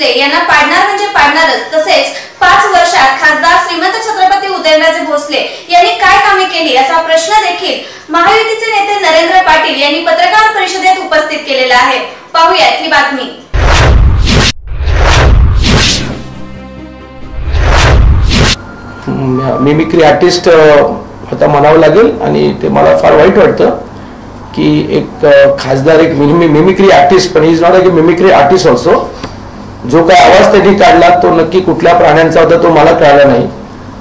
भोसले यांना पाडणार म्हणजे पाडणारच. तसेच पाच वर्षात खासदार श्रीमंत छत्रपती उदयनराजे भोसले यांनी काय कामे केली असा प्रश्न देखील महायुतीचे नेते नरेंद्र पाटील यांनी पत्रकार परिषदेत उपस्थित केलेला आहे. पाहूयात ही बातमी. मिमिक्री आर्टिस्ट आता म्हणावं लागेल आणि ते मला फार वाईट वाटतं की एक खासदार एक मिमिक्री आर्टिस्ट पण is not a mimicry artist also जो काय आवाज त्यांनी काढला तो नक्की कुठल्या प्राण्यांचा होता तो मला कळला नाही.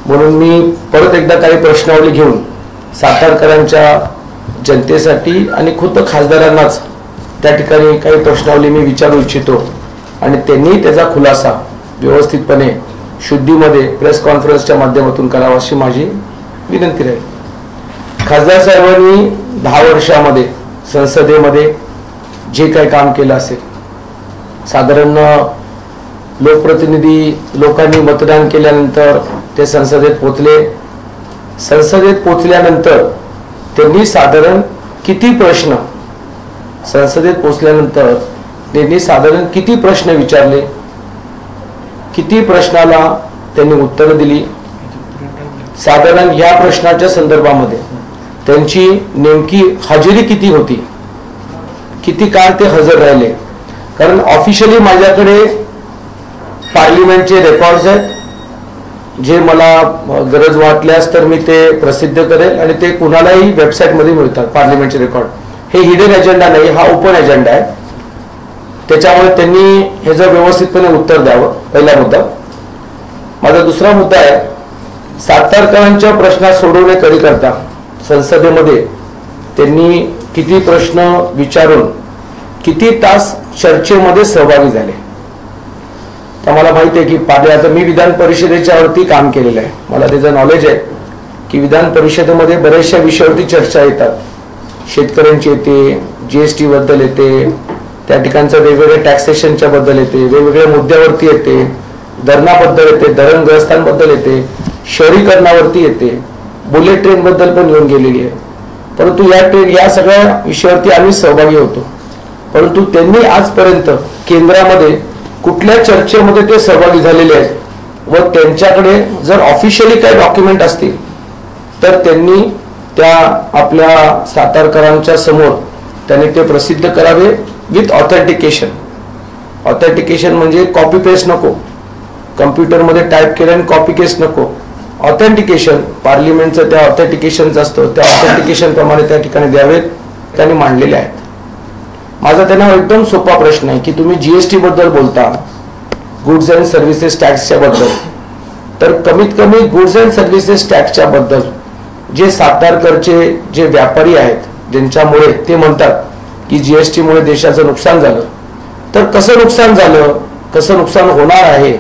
म्हणून मी परत एकदा काही प्रश्नावली घेऊन सातारकरांच्या जनतेसाठी आणि खुद्द खासदारांनाच त्या ठिकाणी काही प्रश्नावली मी विचारू इच्छितो. आणि त्यांनी त्याचा खुलासा व्यवस्थितपणे शुद्धीमध्ये प्रेस कॉन्फरन्सच्या माध्यमातून करावा अशी माझी विनंती राहील. खासदार साहेबांनी दहा वर्षामध्ये संसदेमध्ये जे काही काम केलं असेल साधारण लोकप्रतिनिधी लोकांनी मतदान केल्यानंतर ते संसदेत पोचले. संसदेत पोचल्यानंतर त्यांनी साधारण किती प्रश्न संसदेत पोचल्यानंतर त्यांनी साधारण किती प्रश्न विचारले? किती प्रश्नाला त्यांनी उत्तरं दिली? साधारण या प्रश्नाच्या संदर्भामध्ये त्यांची नेमकी हजेरी किती होती? किती काळ ते हजर राहिले? कारण ऑफिशियली माझ्याकडे पार्लिमेंटचे रेकॉर्ड्स आहेत. जे मला गरज वाटल्यास तर मी ते प्रसिद्ध करेल आणि ते कुणालाही वेबसाईटमध्ये मिळतात पार्लिमेंटचे रेकॉर्ड हे हिडन एजेंडा नाही हा ओपन एजेंडा आहे. त्याच्यामुळे त्यांनी हे जर व्यवस्थितपणे उत्तर द्यावं पहिला मुद्दा. माझा दुसरा मुद्दा आहे सातारकरांच्या प्रश्न सोडवण्याकरिता संसदेमध्ये त्यांनी किती प्रश्न विचारून किती तास चर्चेमध्ये सहभागी झाले? तर मला माहिती आहे की पाडे आता मी विधान परिषदेच्यावरती काम केलेलं आहे. मला त्याचं नॉलेज आहे की विधान परिषदेमध्ये बऱ्याचशा विषयावरती चर्चा येतात. शेतकऱ्यांची येते जीएसटी बद्दल येते त्या ठिकाणचं वेगवेगळ्या टॅक्सेशनच्या बद्दल येते वेगवेगळ्या मुद्द्यावरती येते धरणाबद्दल येते धरणग्रस्तांबद्दल येते शहरीकरणावरती येते बुलेट ट्रेनबद्दल पण येऊन गेलेली आहे. परंतु या ट्रेन या सगळ्या विषयावरती आम्ही सहभागी होतो. परंतु त्यांनी आजपर्यंत केंद्रामध्ये कुठल्या चर्चेमध्ये ते सहभागी झालेले आहेत? व त्यांच्याकडे जर ऑफिशियली काही डॉक्युमेंट असतील तर त्यांनी त्या आपल्या सातारकरांच्या समोर त्यांनी ते प्रसिद्ध करावे विथ ऑथेंटिकेशन ऑथेंटिकेशन म्हणजे कॉपी पेस्ट नको. कम्प्युटरमध्ये टाईप केल्याने कॉपी केस नको. ऑथेंटिकेशन पार्लिमेंटचं त्या ऑथेंटिकेशनचं असतं त्या ऑथेंटिकेशन प्रमाणे त्या ठिकाणी द्यावेत त्यांनी मांडलेले आहेत. माझा त्यांना एकदम सोपा प्रश्न आहे की तुम्ही जीएसटी बद्दल बोलता गुड्स अँड सर्व्हिसेस टॅक्सच्या बद्दल. तर कमीत कमी गुड्स अँड सर्व्हिसेस टॅक्सच्या बद्दल जे सातारकरचे जे व्यापारी आहेत ज्यांच्यामुळे ते म्हणतात की जीएसटीमुळे देशाचं नुकसान झालं. तर कसं नुकसान झालं कसं नुकसान होणार आहे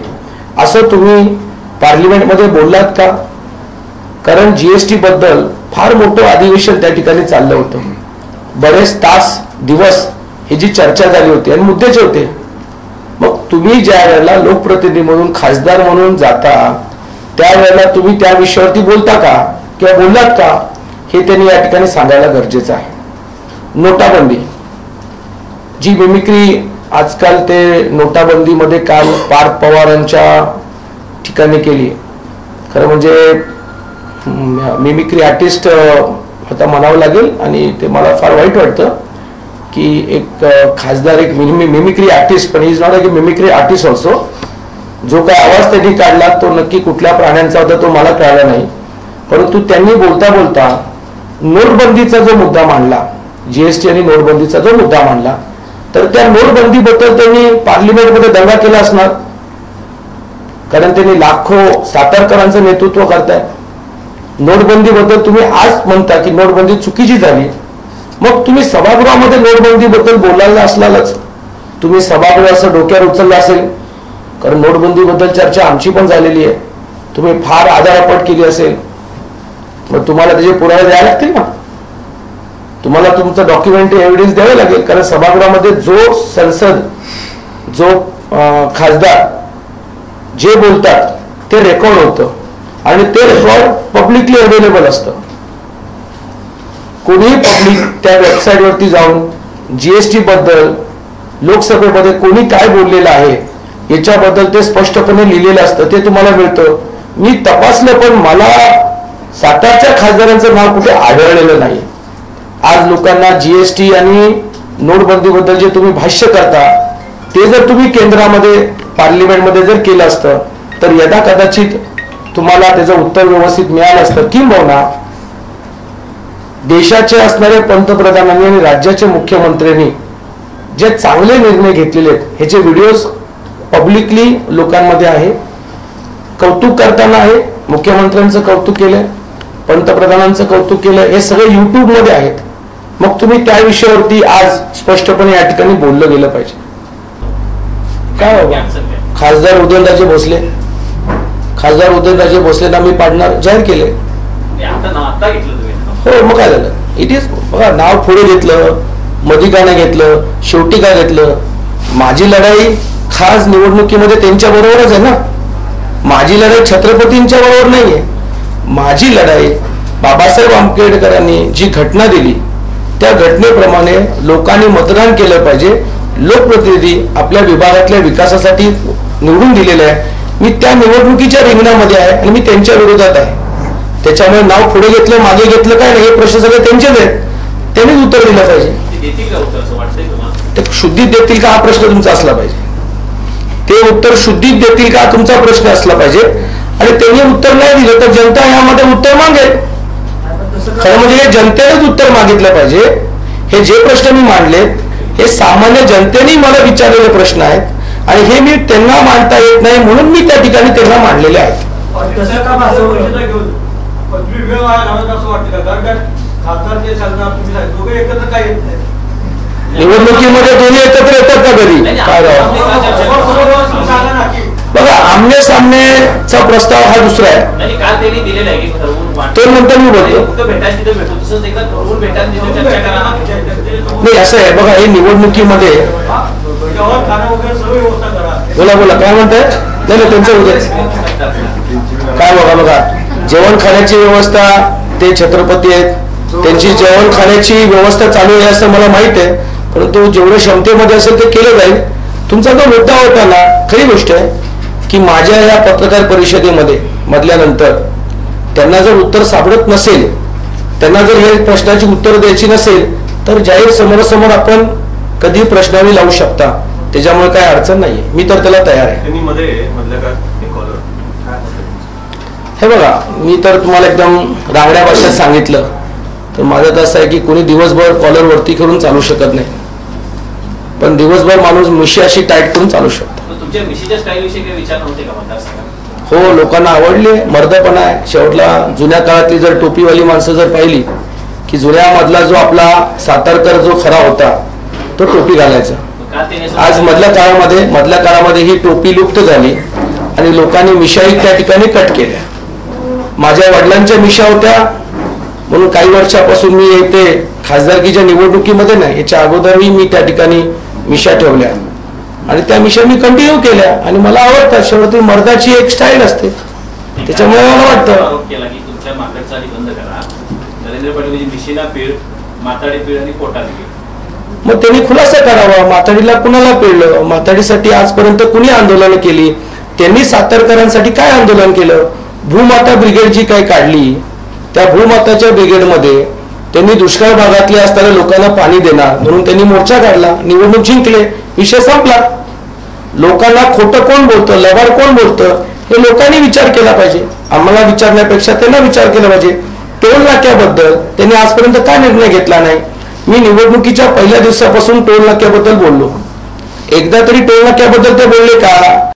असं तुम्ही पार्लिमेंटमध्ये बोललात का? कारण जीएसटी बद्दल फार मोठं अधिवेशन त्या ठिकाणी चाललं होतं. बरेच तास दिवस ही जी चर्चा झाली होती आणि मुद्द्याचे होते. मग तुम्ही ज्या वेळेला लोकप्रतिनिधी म्हणून खासदार म्हणून जाता त्यावेळेला तुम्ही त्या विषयावरती बोलता का? किंवा बोललात का? हे त्यांनी या ठिकाणी सांगायला गरजेचं आहे. नोटाबंदी. जी मिमिक्री आजकाल ते नोटाबंदीमध्ये काल पार्थ पवारांच्या ठिकाणी केली. खरं म्हणजे मिमिक्री आर्टिस्ट आता म्हणावं लागेल आणि ते मला फार वाईट वाटतं. की एक खासदार एक मिमी मिमिक्री आर्टिस्ट पण is not a mimicry artist also जो काय आवाज त्यांनी काढला तो नक्की कुठल्या प्राण्यांचा होता तो मला कळला नाही. परंतु त्यांनी बोलता बोलता नोटबंदीचा जो मुद्दा मांडला जीएसटी आणि नोटबंदीचा जो मुद्दा मांडला तर त्या नोटबंदीबद्दल त्यांनी पार्लिमेंटमध्ये दंगा केला असणार. कारण त्यांनी लाखो सातारकरांचं नेतृत्व करताय. नोटबंदीबद्दल तुम्ही आज म्हणता की नोटबंदी चुकीची झाली. मग तुम्ही सभागृहामध्ये नोटबंदीबद्दल बोलायला असलाच तुम्ही सभागृह असं डोक्यावर उचललं असेल. कारण नोटबंदीबद्दल चर्चा आमची पण झालेली आहे. तुम्ही फार आधारापट केली असेल. मग तुम्हाला त्याचे पुरावे द्यावे लागतील ना तुम्हाला तुमचं डॉक्युमेंटरी एव्हिडन्स द्यावे लागेल. कारण सभागृहामध्ये जो संसद जो खासदार जे बोलतात ते रेकॉर्ड होतं. आणि ते रेकॉर्ड पब्लिकली अवेलेबल असतं. कोणीही पब्लिक त्या वेबसाईटवरती जाऊन जीएसटी बद्दल लोकसभेमध्ये कोणी काय बोललेलं आहे याच्याबद्दल ते स्पष्टपणे लिहिलेलं असतं ते तुम्हाला मिळतं. मी तपासलं पण मला सातारच्या खासदारांचं नाव कुठे आढळलेलं नाही. आज लोकांना जीएसटी आणि नोटबंदीबद्दल जे तुम्ही भाष्य करता ते जर तुम्ही केंद्रामध्ये पार्लिमेंटमध्ये जर केलं असतं तर यदा कदाचित तुम्हाला त्याचं उत्तर व्यवस्थित मिळालं असतं. किंबहुना देशाचे असणारे पंतप्रधानांनी आणि राज्याच्या मुख्यमंत्र्यांनी जे चांगले निर्णय घेतलेले आहेत ह्याचे व्हिडिओज पब्लिकली लोकांमध्ये आहे कौतुक करताना आहे मुख्यमंत्र्यांचं कौतुक केलंय पंतप्रधानांचं कौतुक केलं हे सगळे युट्यूबमध्ये आहेत. मग तुम्ही त्या विषयावरती आज स्पष्टपणे या ठिकाणी बोललं गेलं पाहिजे. काय खासदार उदयनराजे भोसले. खासदार उदयनराजे भोसलेंना मी पाडणार जाहीर केले हो मग काय झालं? इट इज बघा नाव पुढे घेतलं मधी का नाही घेतलं शेवटी का घेतलं? माझी लढाई खास निवडणुकीमध्ये त्यांच्या बरोबरच आहे ना? माझी लढाई छत्रपतींच्या बरोबर नाहीये. माझी लढाई बाबासाहेब आंबेडकरांनी जी घटना दिली त्या घटनेप्रमाणे लोकांनी मतदान केलं पाहिजे. लोकप्रतिनिधी आपल्या विभागातल्या विकासासाठी निवडून दिलेले आहे. मी त्या निवडणुकीच्या रिंगणामध्ये आहे आणि मी त्यांच्या विरोधात आहे. त्याच्यामुळे नाव पुढे घेतलं मागे घेतलं काय नाही हे प्रश्न सगळे त्यांचेच आहेत. त्यांनीच उत्तर दिलं पाहिजे. ते देतील का उत्तर असं वाटतंय तुम्हाला? ते शुद्धीत देतील का हा प्रश्न तुमचा असला पाहिजे? ते उत्तर शुद्धीत देतील का तुमचा प्रश्न असला पाहिजे? आणि त्यांनी उत्तर नाही दिलं तर जनता यामध्ये उत्तर मागेल. खरं म्हणजे हे जनतेनेच उत्तर मागितलं पाहिजे. हे जे प्रश्न मी मांडले हे सामान्य जनतेने मला विचारलेले प्रश्न आहेत. आणि हे मी त्यांना मांडता येत नाही म्हणून मी त्या ठिकाणी त्यांना मांडलेले आहेत. पदवी वेळ वाया घालवत असं वाटतं का कारण का खासदार जे सांगणार तुम्ही सांगितलं, दोघे एकत्र काय येत नाही निवडणुकीमध्ये दोन्ही एकत्र येतात का कधी काय बघा आमने सामनेचा प्रस्ताव हा दुसरा आहे तो नंतर मी बोलतो. नाही असं आहे बघा हे निवडणुकीमध्ये बोला बोला काय म्हणताय नाही नाही त्यांचं उद्या काय बघा बघा जेवण खाण्याची व्यवस्था ते छत्रपती आहेत. त्यांची जेवण खाण्याची व्यवस्था चालू आहे असं मला माहीत आहे. परंतु जेवढं क्षमतेमध्ये असेल ते केलं जाईल. तुमचा जो मुद्दा होता ना खरी गोष्ट आहे की माझ्या या पत्रकार परिषदेमध्ये मधल्यानंतर त्यांना जर उत्तर सापडत नसेल त्यांना जर हे प्रश्नाची उत्तर द्यायची नसेल तर जाहीर समोरासमोर आपण कधी प्रश्नावी लावू शकता. त्याच्यामुळे काय अडचण नाही मी तर त्याला तयार आहे त्यांनी मध्ये मधल्या काळात एक कॉलर हे बघा मी तर तुम्हाला एकदम रांगड्या भाषेत सांगितलं. तर माझं तर असं आहे की कोणी दिवसभर कॉलर वरती करून चालू शकत नाही. पण दिवसभर माणूस मिशी अशी टाईट करून चालू शकतो. हो लोकांना आवडले मर्दपणा आहे. शेवटला जुन्या काळातली जर टोपीवाली माणसं जर पाहिली की जुन्यामधला जो आपला सातारकर जो खरा होता तो टोपी घालायचा. आज मधल्या काळामध्ये मधल्या काळामध्ये ही टोपी लुप्त झाली आणि लोकांनी मिशाही त्या ठिकाणी कट केल्या. माझ्या वडिलांच्या मिशा होत्या. म्हणून काही वर्षापासून मी येते खासदारकीच्या निवडणुकीमध्ये नाही याच्या अगोदरही मी त्या ठिकाणी मिशा ठेवल्या. आणि त्या मिशा मी कंटिन्यू केल्या. आणि मला आवडतात शेवटी मर्दाची एक स्टाईल असते. त्याच्यामुळे मला वाटतं मग त्यांनी खुलासा करावा. माताडीला कुणाला पिळलं माताडीसाठी आजपर्यंत कुणी आंदोलन केली? त्यांनी सातारकरांसाठी काय आंदोलन केलं? भूमाता ब्रिगेड जी काय काढली त्या भूमाताच्या ब्रिगेडमध्ये त्यांनी दुष्काळ भागातले असणाऱ्या लोकांना पाणी देणार म्हणून त्यांनी मोर्चा काढला निवडणूक जिंकले विषय संपला. लोकांना खोटं कोण बोलतं लबाड कोण बोलतं हे लोकांनी विचार केला पाहिजे. आम्हाला विचारण्यापेक्षा त्यांना विचार केला पाहिजे. टोल नाक्याबद्दल त्यांनी आजपर्यंत का निर्णय घेतला नाही? मी निवडणुकीच्या पहिल्या दिवसापासून टोल नाक्याबद्दल बोललो. एकदा तरी टोल नाक्याबद्दल ते बोलले का?